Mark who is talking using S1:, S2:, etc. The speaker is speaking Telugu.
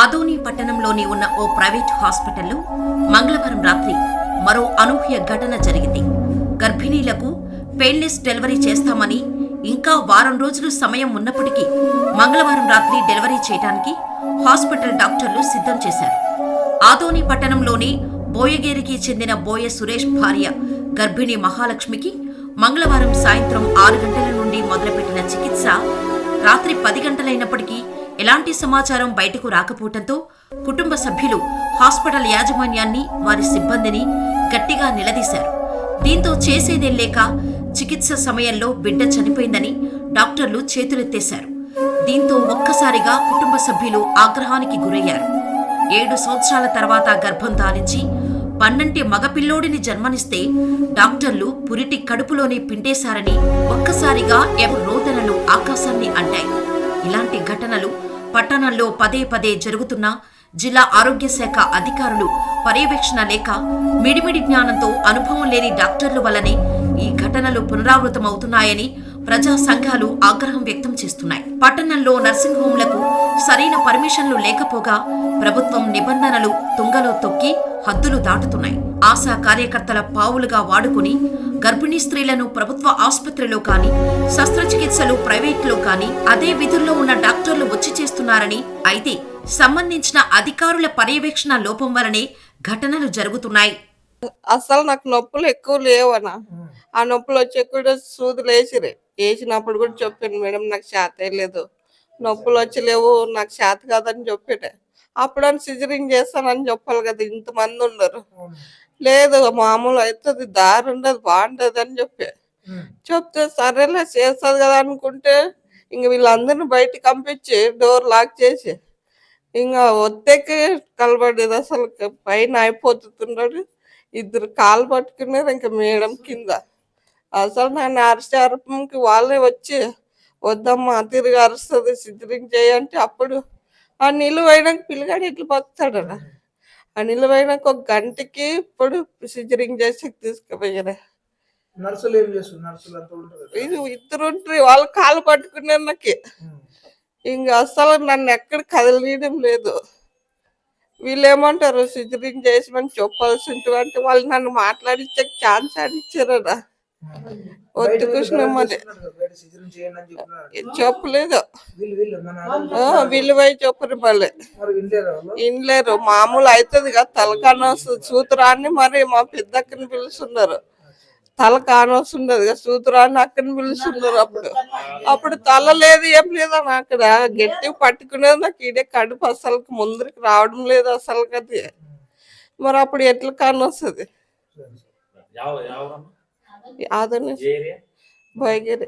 S1: ఆదోని పట్టణంలోని ఉన్న ఓ ప్రైవేట్ హాస్పిటల్లో మంగళవారం రాత్రి మరో అనూహ్య ఘటన జరిగింది. గర్భిణీలకు పెయిన్లెస్ డెలివరీ చేస్తామని ఇంకా వారం రోజులు సమయం ఉన్నప్పటికీ మంగళవారం రాత్రి డెలివరీ చేయడానికి హాస్పిటల్ డాక్టర్లు సిద్ధం చేశారు. ఆదోని పట్టణంలోని బోయగేరికి చెందిన బోయ సురేష్ భార్య గర్భిణి మహాలక్ష్మికి మంగళవారం సాయంత్రం ఆరు గంటల నుండి మొదలుపెట్టిన చికిత్స రాత్రి పది గంటలైనప్పటికీ ఎలాంటి సమాచారం బయటకు రాకపోవటంతో కుటుంబ సభ్యులు హాస్పిటల్ యాజమాన్యాన్ని వారి సిబ్బందిని గట్టిగా నిలదీశారు. దీంతో చేసేదేం లేక చికిత్స సమయంలో బిడ్డ చనిపోయిందని డాక్టర్లు చేతులెత్తేశారు. దీంతో ఒక్కసారిగా కుటుంబ సభ్యులు ఆగ్రహానికి గురయ్యారు. ఏడు సంవత్సరాల తర్వాత గర్భం దాలించి పన్నంటి మగపిల్లోడిని జన్మనిస్తే డాక్టర్లు పురిటి కడుపులోనే పిండేశారని ఒక్కసారిగా ఎవరు రోదనలు ఆకాశాన్ని అంటాయి. ఇలాంటి ఘటనలు పట్టణంలో పదే పదే జరుగుతున్నా జిల్లా ఆరోగ్య శాఖ అధికారులు పర్యవేక్షణ లేక మిడిమిడి జ్ఞానంతో అనుభవం లేని డాక్టర్ల వల్లనే ఈ ఘటనలు పునరావృతమవుతున్నాయని ప్రజా సంఘాలు ఆగ్రహం వ్యక్తం చేస్తున్నాయి. పట్టణంలో నర్సింగ్ హోంలకు సరైన పర్మిషన్లు లేకపోగా ప్రభుత్వం నిబంధనలు తుంగలో తొక్కి హద్దులు దాటుతున్నాయి. ఆశా కార్యకర్తల పావులుగా వాడుకుని గర్భిణీ స్త్రీలను ప్రభుత్వ ఆసుపత్రిలో కానీ శస్త్రచికిత్సలు ప్రైవేట్లో కానీ అదే విధుల్లో ఉన్న డాక్టర్లు వచ్చి చేస్తున్నారని అయితే సంబంధించిన అధికారుల పర్యవేక్షణ లోపం వలనే ఘటనలు జరుగుతున్నాయి.
S2: అసలు నాకు నొప్పులు ఎక్కువ లేవనా. ఆ నొప్పులు వచ్చి కూడా సూదులు వేసిరే వేసినప్పుడు కూడా చెప్పాను మేడం నాకు చేత లేదు. నొప్పులు వచ్చి లేవు నాకు చేత కాదని చెప్పాడు అప్పుడు అని సిజరింగ్ చేస్తానని చెప్పాలి కదా ఇంతమంది ఉన్నారు. లేదు మామూలు అవుతుంది దారి ఉండదు బాగుంటది అని చెప్పి. చెప్తే సరేలే చేస్తుంది కదా అనుకుంటే ఇంక వీళ్ళందరిని బయటికి పంపించి డోర్ లాక్ చేసి ఇంకా ఒత్తేకి కలబడేది అసలు పైన అయిపోతున్నాడు ఇద్దరు కాలు పట్టుకున్నారు ఇంకా మేడం కింద. అసలు నన్ను అరిసే అరపంకి వాళ్ళే వచ్చి వద్దమ్మా తిరిగి అరుస్తుంది సిద్ధరింగ్ చేయంటే అప్పుడు ఆ నిలువైనాక పిల్లగాడు ఇట్లా బతాడు ఆ నిలువైనాక ఒక గంటకి ఇప్పుడు సిజరింగ్ చేసి తీసుకుపోయారు.
S3: నర్సులు ఏం చేస్తారు నర్సులు అంతా ఉంటారు కదా.
S2: ఇది ఇద్దరు ఉంటారు వాళ్ళు కాలు పట్టుకున్నారు నాకు. ఇంక అసలు నన్ను ఎక్కడ కదలనీయడం లేదు. వీళ్ళు ఏమంటారు? సిజరింగ్ చేసిమని చెప్పాల్సి అంటే వాళ్ళు నన్ను మాట్లాడించే ఛాన్స్ అడిచ్చారట
S3: కదా, చెప్పినారు
S2: చెప్పలేదు.
S3: వీళ్ళు
S2: పోయి చెప్పరు మళ్ళీ. ఇన్లేరు మామూలు అవుతుంది కదా తల కానొస్తుంది సూత్రాన్ని మరి మా పెద్దక్కని పిలుస్తున్నారు. తల కానొస్తుండదు కదా సూత్రాన్ని అక్కని పిలుస్తున్నారు అప్పుడు. అప్పుడు తల లేదు ఏం లేదు అని అక్కడ గట్టి పట్టుకునేది నాకు ఈడే కడుపు అసలుకి ముందరికి రావడం లేదు అసలు అది. మరి అప్పుడు ఎట్లా కానొస్తుంది?
S4: అదే
S2: భయగిరి